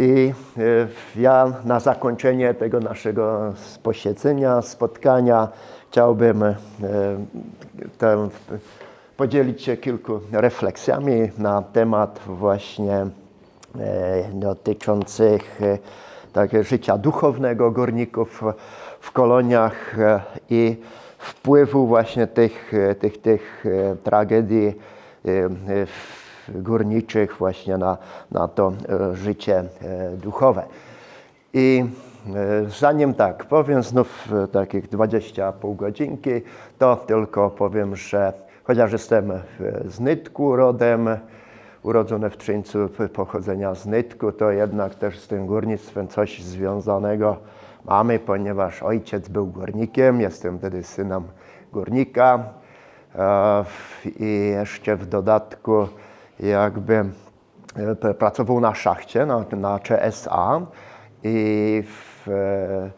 I e, ja na zakończenie tego naszego posiedzenia, spotkania chciałbym e, podzielić się kilku refleksjami na temat właśnie e, dotyczących tak, życia duchownego górników w koloniach i wpływu właśnie tych, tych, tych tragedii e, górniczych właśnie na, na to e, życie e, duchowe. I e, zanim tak powiem znów takich 20 pół godzinki, to tylko powiem, że chociaż jestem z Nytku rodem, urodzony w Trzyńcu, pochodzenia z Nytku, to jednak też z tym górnictwem coś związanego mamy, ponieważ ojciec był górnikiem, jestem wtedy synem górnika i jeszcze w dodatku jakby e, pracował na szachcie, na, na CSA i w, e,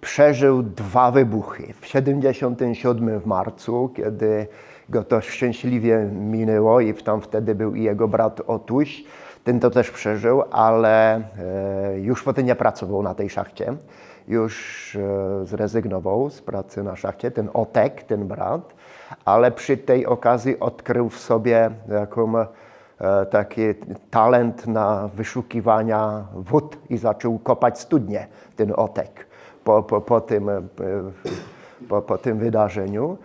przeżył dwa wybuchy. W 77 w marcu, kiedy go to szczęśliwie minęło i tam wtedy był i jego brat Otuś, ten to też przeżył, ale e, już potem nie pracował na tej szachcie. Już zrezygnował z pracy na szachcie, ten Otek, ten brat, ale przy tej okazji odkrył w sobie taką taki talent na wyszukiwania wód i zaczął kopać studnie, ten Otek, po, po, po, tym, e, po, po tym wydarzeniu.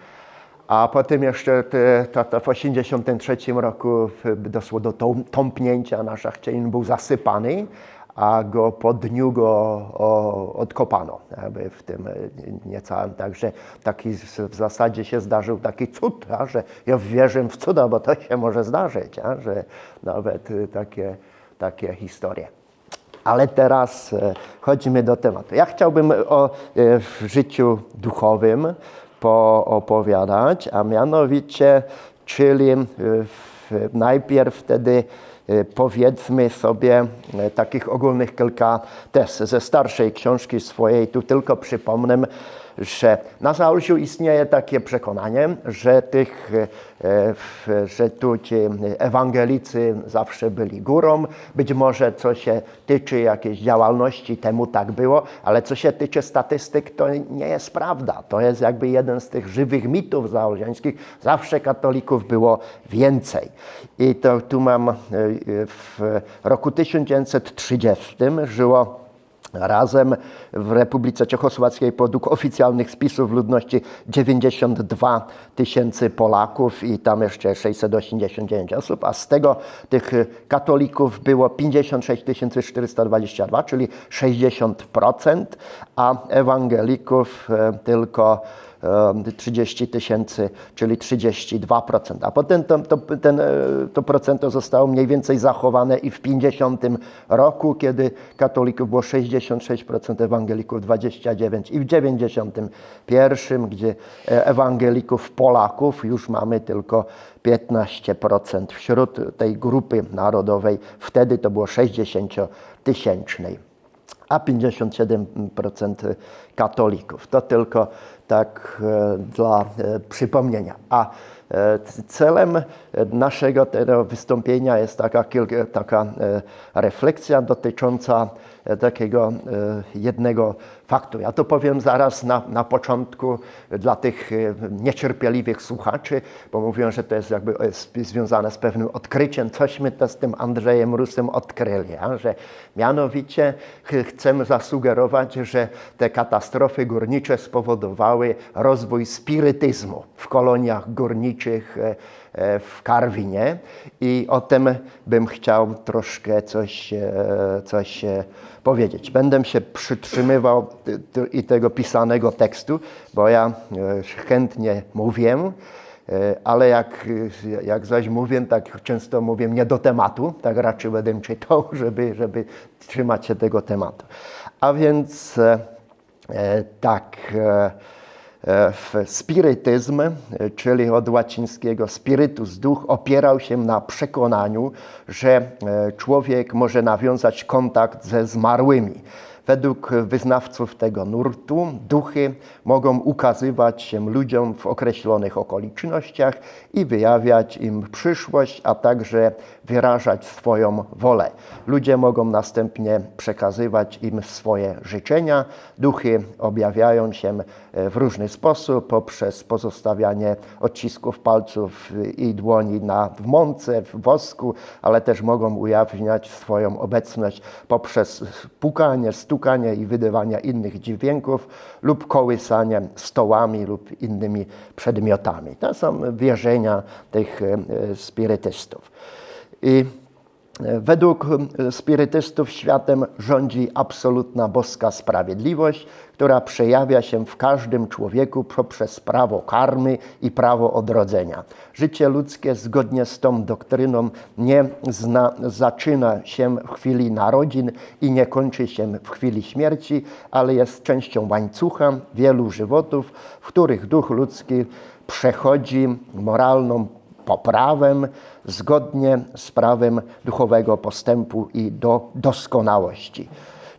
A potem jeszcze te, ta, ta w 1983 roku doszło do tą- tąpnięcia na szachcie, on był zasypany, a go po dniu go o, odkopano jakby w tym e, niecałym. Także taki w zasadzie się zdarzył taki cud, a, że ja wierzę w cuda, bo to się może zdarzyć, a, że nawet e, takie, takie historie. Ale teraz e, chodźmy do tematu. Ja chciałbym o e, w życiu duchowym poopowiadać, a mianowicie, czyli w, najpierw wtedy powiedzmy sobie e, takich ogólnych kilka tez. Ze starszej książki swojej tu tylko przypomnę, że na Zaolziu istnieje takie przekonanie, że tych, e, że tu ci ewangelicy zawsze byli górą. Być może co się tyczy jakiejś działalności, temu tak było, ale co się tyczy statystyk, to nie jest prawda. To jest jakby jeden z tych żywych mitów zaolziańskich. Zawsze katolików było więcej. I to tu mam e, w roku 1930 żyło Razem w Republice Czechosłowackiej według oficjalnych spisów ludności 92 tysięcy Polaków i tam jeszcze 689 osób, a z tego tych katolików było 56 422, czyli 60%, a ewangelików e, tylko 30 tysięcy, czyli 32%. A potem to, to, ten, e, to procento zostało mniej więcej zachowane i w 50 roku, kiedy katolików było 66%, ewangelików 29 i w 91, gdzie e, ewangelików Polaków już mamy tylko 15% wśród tej grupy narodowej. Wtedy to było 60-tysięcznej a 57% katolików. To tylko tak e, dla e, przypomnienia. A e, celem naszego tego wystąpienia jest taka, taka refleksja dotycząca takiego jednego faktu. Ja to powiem zaraz na, na początku dla tych e, niecierpliwych słuchaczy, bo mówią, że to jest jakby e, związane z pewnym odkryciem. Cośmy to z tym Andrzejem Rusem odkryli, a? że mianowicie ch- chcemy zasugerować, że te katastrofy górnicze spowodowały rozwój spirytyzmu w koloniach górniczych e, w Karwinie i o tym bym chciał troszkę coś, coś powiedzieć. Będę się przytrzymywał i tego pisanego tekstu, bo ja e, chętnie mówię, e, ale jak, e, jak zaś mówię, tak często mówię nie do tematu, tak raczej będę czytał, żeby, żeby trzymać się tego tematu. A więc tak, w spirytyzm, e, czyli od łacińskiego spiritus, duch, opierał się na przekonaniu, że e, człowiek może nawiązać kontakt ze zmarłymi. Według wyznawców tego nurtu duchy mogą ukazywać się ludziom w określonych okolicznościach i wyjawiać im przyszłość, a także wyrażać swoją wolę. Ludzie mogą następnie przekazywać im swoje życzenia. Duchy objawiają się e, w różny sposób poprzez pozostawianie odcisków palców i dłoni na, w mące, w wosku, ale też mogą ujawniać swoją obecność poprzez pukanie, stukanie i wydawanie innych dźwięków lub kołysanie stołami lub innymi przedmiotami. To są wierzenia tych e, spirytystów. I e, według e, spirytystów światem rządzi absolutna boska sprawiedliwość, która przejawia się w każdym człowieku poprzez prawo karmy i prawo odrodzenia. Życie ludzkie zgodnie z tą doktryną nie zna, zaczyna się w chwili narodzin i nie kończy się w chwili śmierci, ale jest częścią łańcucha wielu żywotów, w których duch ludzki przechodzi moralną poprawę zgodnie z prawem duchowego postępu i do doskonałości.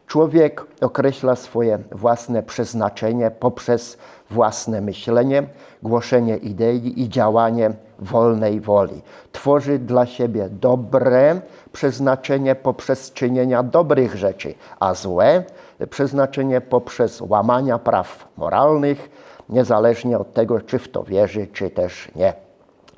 Człowiek określa swoje własne przeznaczenie poprzez własne myślenie, głoszenie idei i działanie wolnej woli. Tworzy dla siebie dobre przeznaczenie poprzez czynienia dobrych rzeczy, a złe przeznaczenie poprzez łamania praw moralnych, niezależnie od tego, czy w to wierzy, czy też nie.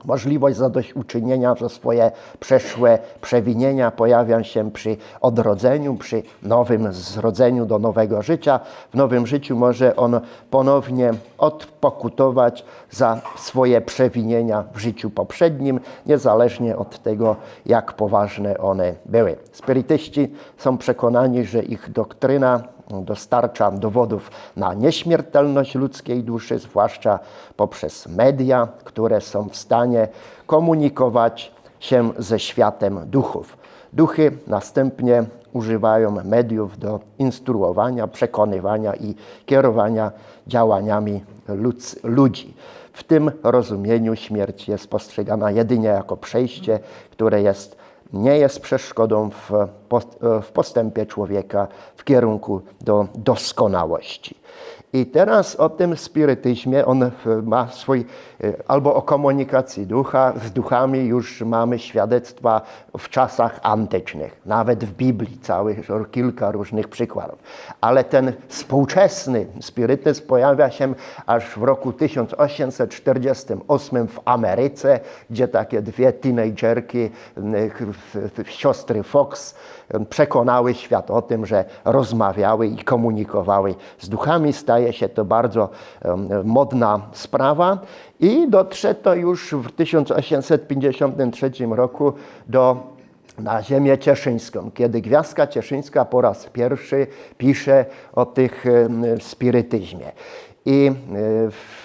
Możliwość zadośćuczynienia za swoje przeszłe przewinienia pojawia się przy odrodzeniu, przy nowym zrodzeniu do nowego życia. W nowym życiu może on ponownie odpokutować za swoje przewinienia w życiu poprzednim, niezależnie od tego, jak poważne one były. Spirytyści są przekonani, że ich doktryna dostarcza dowodów na nieśmiertelność ludzkiej duszy, zwłaszcza poprzez media, które są w stanie komunikować się ze światem duchów. Duchy następnie używają mediów do instruowania, przekonywania i kierowania działaniami ludzi. W tym rozumieniu śmierć jest postrzegana jedynie jako przejście, które jest nie jest przeszkodą w, w postępie człowieka w kierunku do doskonałości. I teraz o tym spirytyzmie, on ma swój, e, albo o komunikacji ducha, z duchami już mamy świadectwa w czasach antycznych, nawet w Biblii cały, kilka różnych przykładów. Ale ten współczesny spirytyzm pojawia się aż w roku 1848 w Ameryce, gdzie takie dwie teenagerki, siostry Fox, przekonały świat o tym, że rozmawiały i komunikowały z duchami. Staje się to bardzo modna sprawa i dotrze to już w 1853 roku do na ziemię cieszyńską, kiedy Gwiazdka Cieszyńska po raz pierwszy pisze o tych spirytyzmie. I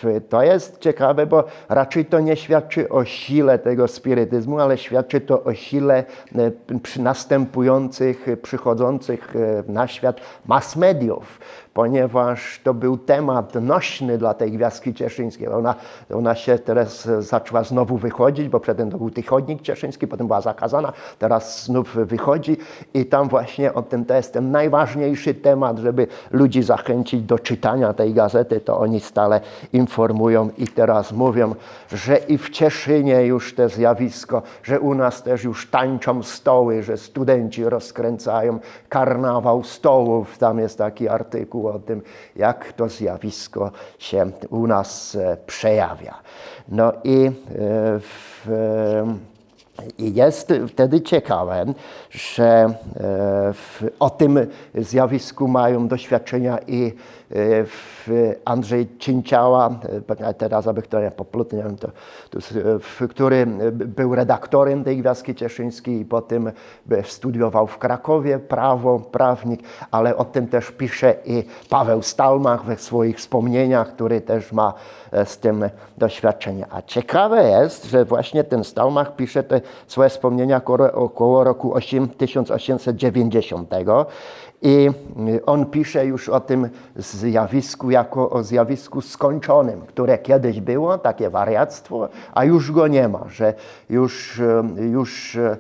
e, to jest ciekawe, bo raczej to nie świadczy o sile tego spirytyzmu, ale świadczy to o sile e, następujących, przychodzących e, na świat mass mediów ponieważ to był temat nośny dla tej Gwiazdki Cieszyńskiej. Ona, ona się teraz zaczęła znowu wychodzić, bo przedtem to był Tychodnik Cieszyński, potem była zakazana, teraz znów wychodzi i tam właśnie o tym to jest ten najważniejszy temat, żeby ludzi zachęcić do czytania tej gazety, to oni stale informują i teraz mówią, że i w Cieszynie już to zjawisko, że u nas też już tańczą stoły, że studenci rozkręcają karnawał stołów, tam jest taki artykuł o tym, jak to zjawisko się u nas e, przejawia. No i e, w, i jest wtedy ciekawe, że w, o tym zjawisku mają doświadczenia i w Andrzej Cięciała, teraz aby kto nie poplutł, nie wiem, to, to, który był redaktorem tej Gwiazdki Cieszyńskiej i potem studiował w Krakowie prawo, prawnik, ale o tym też pisze i Paweł Stalmach we swoich wspomnieniach, który też ma z tym doświadczenie. A ciekawe jest, że właśnie ten Stalmach pisze te swoje wspomnienia około, około roku 8, 1890. I y, on pisze już o tym zjawisku jako o zjawisku skończonym, które kiedyś było, takie wariactwo, a już go nie ma, że już, y, już y,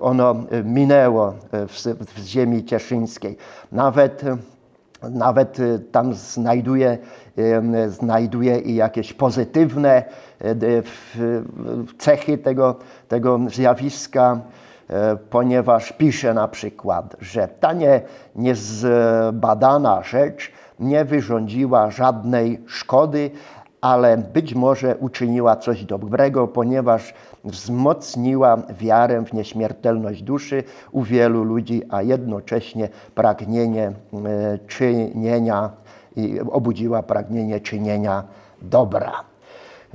ono minęło w, w ziemi cieszyńskiej. Nawet nawet y, tam znajduje, znajduje i jakieś pozytywne y, cechy tego, tego zjawiska, y, ponieważ pisze na przykład, że ta nie, niezbadana rzecz nie wyrządziła żadnej szkody, ale być może uczyniła coś dobrego, ponieważ wzmocniła wiarę w nieśmiertelność duszy u wielu ludzi, a jednocześnie pragnienie e, czynienia i obudziła pragnienie czynienia dobra.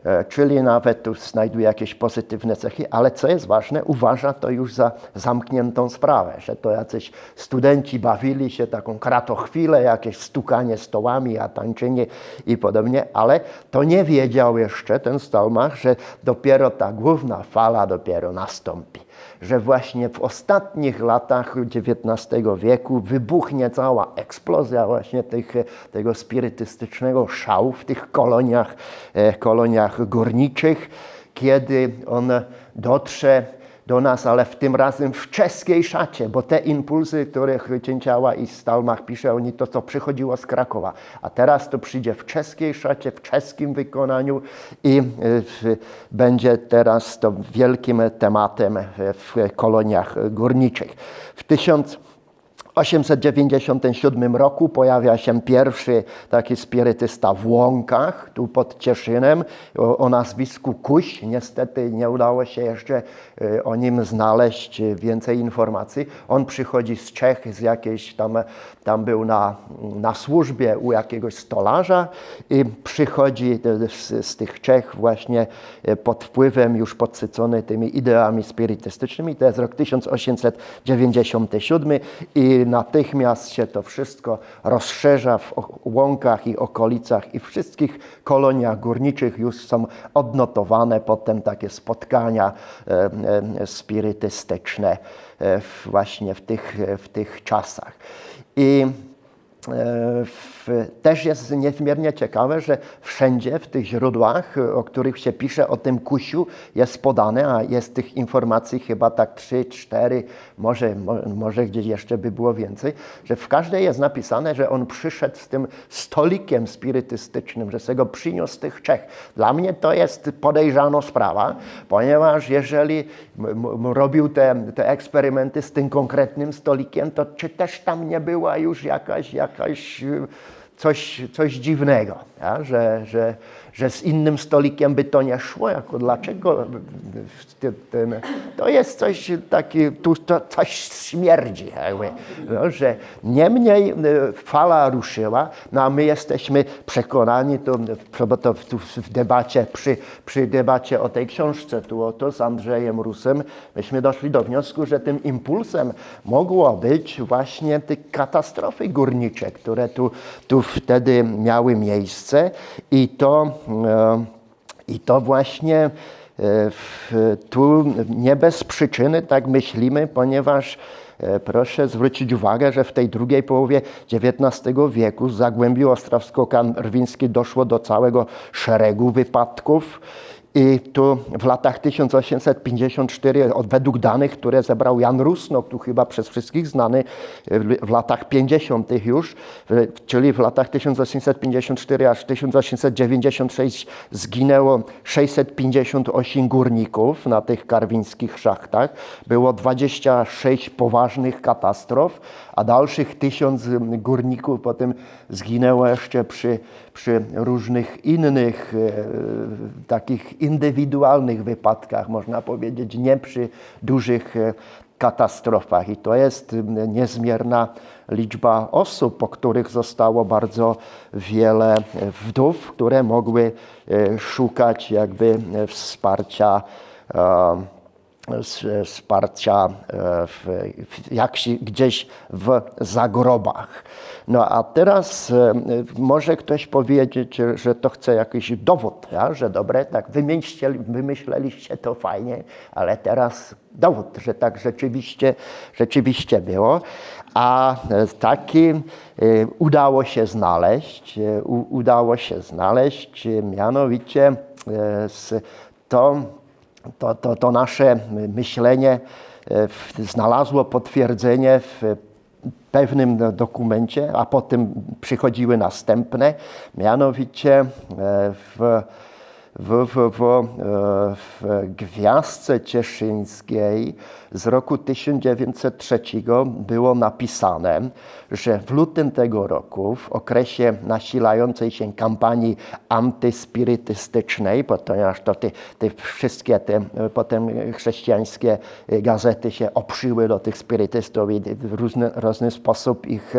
E, Czyli nawet tu znajduje jakieś pozytywne cechy, ale co jest ważne, uważa to już za zamkniętą sprawę, że to jacyś studenci bawili się taką kratochwilę, jakieś stukanie stołami, a tańczenie i podobnie, ale to nie wiedział jeszcze ten Stalmach, że dopiero ta główna fala dopiero nastąpi że właśnie w ostatnich latach XIX wieku wybuchnie cała eksplozja właśnie tych, tego spirytystycznego szału w tych koloniach, e, koloniach górniczych, kiedy on dotrze do nas, ale w tym razem w czeskiej szacie, bo te impulsy, które Cięciała i Stalmach pisze, oni to, co przychodziło z Krakowa, a teraz to przyjdzie w czeskiej szacie, w czeskim wykonaniu i w, będzie teraz to wielkim tematem w koloniach górniczych. W 1000 897 roku pojawia się pierwszy taki spirytysta w Łąkach, tu pod Cieszynem, o, o nazwisku Kuś. Niestety nie udało się jeszcze e, o nim znaleźć więcej informacji. On przychodzi z Czech, z jakiejś tam, tam był na, na służbie u jakiegoś stolarza i przychodzi e, z, z tych Czech właśnie e, pod wpływem już podsycony tymi ideami spirytystycznymi. To jest rok 1897 i natychmiast się to wszystko rozszerza w łąkach i okolicach i wszystkich koloniach górniczych już są odnotowane potem takie spotkania spirytystyczne e, właśnie w tych, w tych czasach. I E, w, też jest niezmiernie ciekawe, że wszędzie w tych źródłach, o których się pisze o tym kusiu, jest podane, a jest tych informacji chyba tak trzy, cztery, może, mo, może gdzieś jeszcze by było więcej, że w każdej jest napisane, że on przyszedł z tym stolikiem spirytystycznym, że se go przyniósł z tych Czech. Dla mnie to jest podejrzana sprawa, ponieważ jeżeli robił te, te eksperymenty z tym konkretnym stolikiem, to czy też tam nie była już jakaś, jakaś coś, coś dziwnego, ja? Że, że, że z innym stolikiem by to nie szło. Jako dlaczego to jest coś taki, tu to coś śmierdzi, no, że niemniej y, fala ruszyła, no a my jesteśmy przekonani, to, to tu w debacie, przy, przy debacie o tej książce tu oto z Andrzejem Rusem, myśmy doszli do wniosku, że tym impulsem mogło być właśnie te katastrofy górnicze, które tu, tu wtedy miały miejsce i to, e, i to właśnie e, tu nie bez przyczyny tak myślimy, ponieważ e, proszę zwrócić uwagę, że w tej drugiej połowie XIX wieku z Zagłębiu Ostrawsko-Karwińskim doszło do całego szeregu wypadków. I tu w latach 1854, od- według danych, które zebrał Jan Rusnok, tu chyba przez wszystkich znany, w, w latach 50. już, czyli w latach 1854 aż 1896 zginęło 658 górników na tych karwińskich szachtach. Było 26 poważnych katastrof, a dalszych tysiąc górników potem zginęło jeszcze przy, przy różnych innych e, takich indywidualnych wypadkach, można powiedzieć, nie przy dużych e, katastrofach. I to jest niezmierna liczba osób, po których zostało bardzo wiele wdów, które mogły e, szukać jakby e, wsparcia e, wsparcia e, w, w, jak się, gdzieś w zagrobach. No a teraz e, może ktoś powiedzieć, że- to chce jakiś dowód, ja? że dobre, tak wymyśleli, wymyśleliście to fajnie, ale teraz dowód, że tak rzeczywiście, rzeczywiście było. A e, taki udało się znaleźć, u, udało się znaleźć, mianowicie z, to to, to, to nasze myślenie e, znalazło potwierdzenie w pewnym do- dokumencie, a potem przychodziły następne, mianowicie e, w, w, w, w, e, w Gwiazdce Cieszyńskiej z roku 1903 było napisane, że w lutym tego roku, w okresie nasilającej się kampanii antyspirytystycznej, ponieważ to te, wszystkie te e, potem chrześcijańskie e, gazety się oprzyły do tych spirytystów i w różny, różny sposób ich,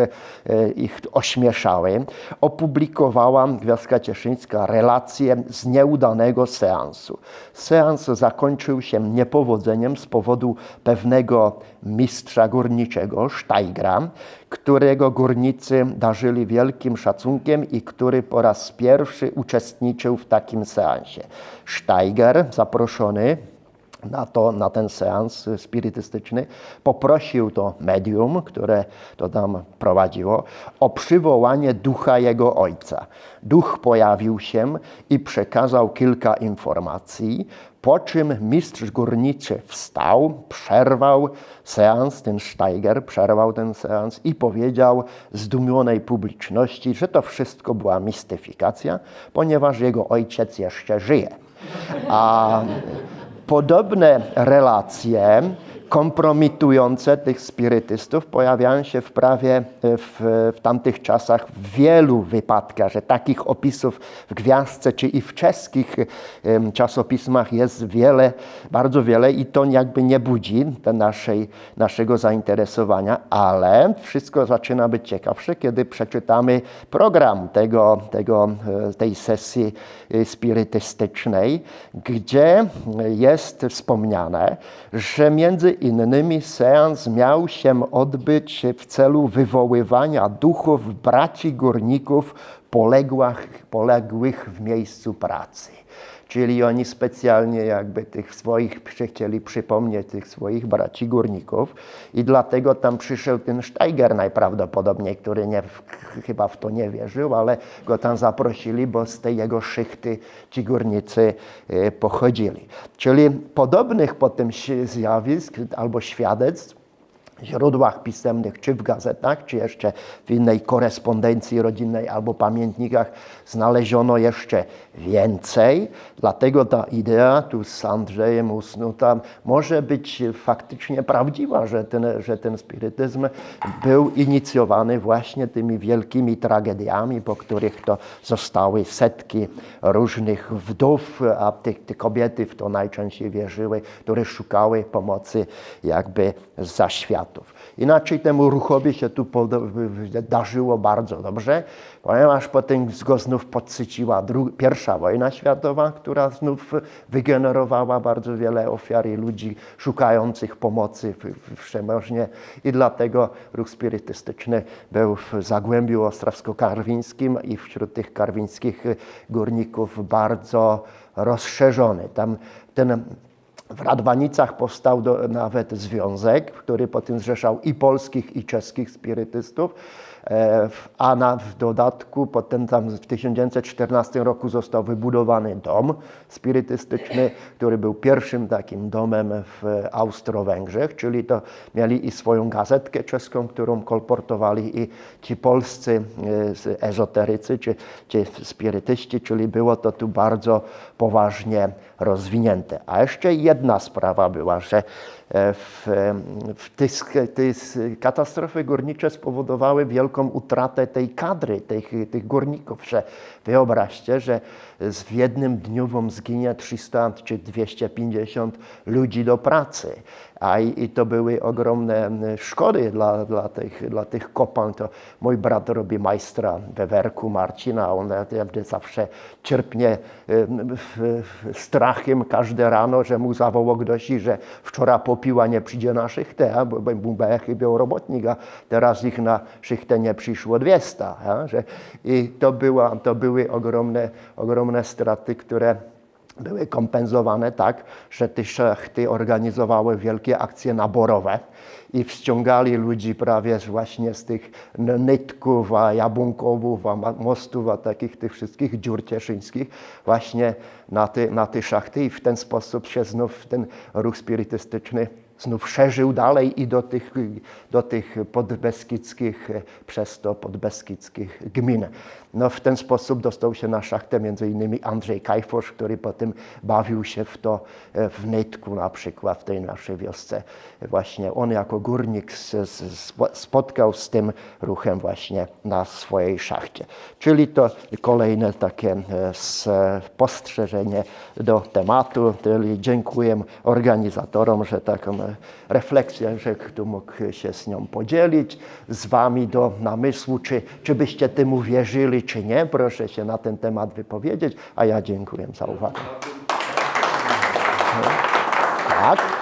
ich ośmieszały, opublikowała Gwiazdka Cieszyńska relację z nieudanego seansu. Seans zakończył się niepowodzeniem z powodu pewnego mistrza górniczego, Steigra, którego górnicy darzyli wielkim szacunkiem i który po raz pierwszy uczestniczył w takim seansie. Steiger, zaproszony na, to, na ten seans spirytystyczny, poprosił to medium, które to tam prowadziło, o przywołanie ducha jego ojca. Duch pojawił się i przekazał kilka informacji, po czym mistrz górniczy wstał, przerwał seans, ten Steiger przerwał ten seans i powiedział zdumionej publiczności, że to wszystko była mistyfikacja, ponieważ jego ojciec jeszcze żyje. A Podobne relacje kompromitujące tych spirytystów pojawiają się w prawie w, w tamtych czasach w wielu wypadkach, że takich opisów w Gwiazdce czy i w czeskich em, czasopismach jest wiele, bardzo wiele i to jakby nie budzi naszej, naszego zainteresowania, ale wszystko zaczyna być ciekawsze, kiedy przeczytamy program tego, tego, e, tej sesji e, spirytystycznej, gdzie jest wspomniane, że między innymi seans miał się odbyć w celu wywoływania duchów braci górników poległych, poległych w miejscu pracy. Czyli oni specjalnie jakby tych swoich chcieli przypomnieć tych swoich braci górników i dlatego tam przyszedł ten Steiger najprawdopodobniej, który nie, chyba w to nie wierzył, ale go tam zaprosili, bo z tej jego szychty ci górnicy e, pochodzili. Czyli podobnych potem zjawisk albo świadectw źródłach pisemnych, czy w gazetach, czy jeszcze w innej korespondencji rodzinnej albo pamiętnikach znaleziono jeszcze więcej. Dlatego ta idea tu z Andrzejem usnuta może być faktycznie prawdziwa, że ten, że ten spirytyzm był inicjowany właśnie tymi wielkimi tragediami, po których to zostały setki różnych wdów, a te, te kobiety w to najczęściej wierzyły, które szukały pomocy jakby za Inaczej temu ruchowi się tu darzyło bardzo dobrze, ponieważ potem go znów podsyciła pierwsza wojna światowa, która znów wygenerowała bardzo wiele ofiar i ludzi szukających pomocy w, w Przemornie i dlatego ruch spirytystyczny był w Zagłębiu Ostrawsko-Karwińskim i wśród tych karwińskich górników bardzo rozszerzony. Tam ten w Radwanicach powstał do, nawet związek, który potem zrzeszał i polskich, i czeskich spirytystów, a na, w dodatku potem tam w 1914 roku został wybudowany dom spirytystyczny, który był pierwszym takim domem w Austro-Węgrzech, czyli to mieli i swoją gazetkę czeską, którą kolportowali i ci polscy e, ezoterycy czy, czy spirytyści, czyli było to tu bardzo poważnie rozwinięte. A jeszcze jedna sprawa była, że E, W, em, w te, te katastrofy górnicze spowodowały wielką utratę tej kadry, tych, tych górników, że wyobraźcie, że w jednym dniu zginie 300 czy 250 ludzi do pracy. A i, i to były ogromne szkody dla, dla, tych, dla tych kopalń. To mój brat robi majstra we werku Marcina. On zawsze cierpnie w- strachem każde rano, że mu zawołał ktoś, że wczoraj popiła nie przyjdzie na szychtę, bo, ja chyba robotnik, a teraz ich na szychtę nie przyszło 200. A, że, I to, była, to były ogromne, ogromne straty, które były kompensowane tak, że te szachty organizowały wielkie akcje naborowe i wciągali ludzi prawie właśnie z tych Nytków, a Jabłonków, a mostów, a takich tych wszystkich dziur cieszyńskich właśnie na te, na te szachty i w ten sposób się znów ten ruch spirytystyczny znów szerzył dalej i do tych, do tych podbeskidzkich, przez to podbeskidzkich gmin. No w ten sposób dostał się na szachtę między innymi Andrzej Kajfosz, który potem bawił się w to e, w Nytku na przykład, w tej naszej wiosce. Właśnie on jako górnik spotkał z tym ruchem właśnie na swojej szachcie. Czyli to kolejne takie e, spostrzeżenie do tematu. Czyli dziękuję organizatorom, że taką e, refleksję, że kto mógł się z nią podzielić, z wami do namysłu, czy, czy byście temu wierzyli, czy nie. Proszę się na ten temat wypowiedzieć, a ja dziękuję za uwagę. Tak.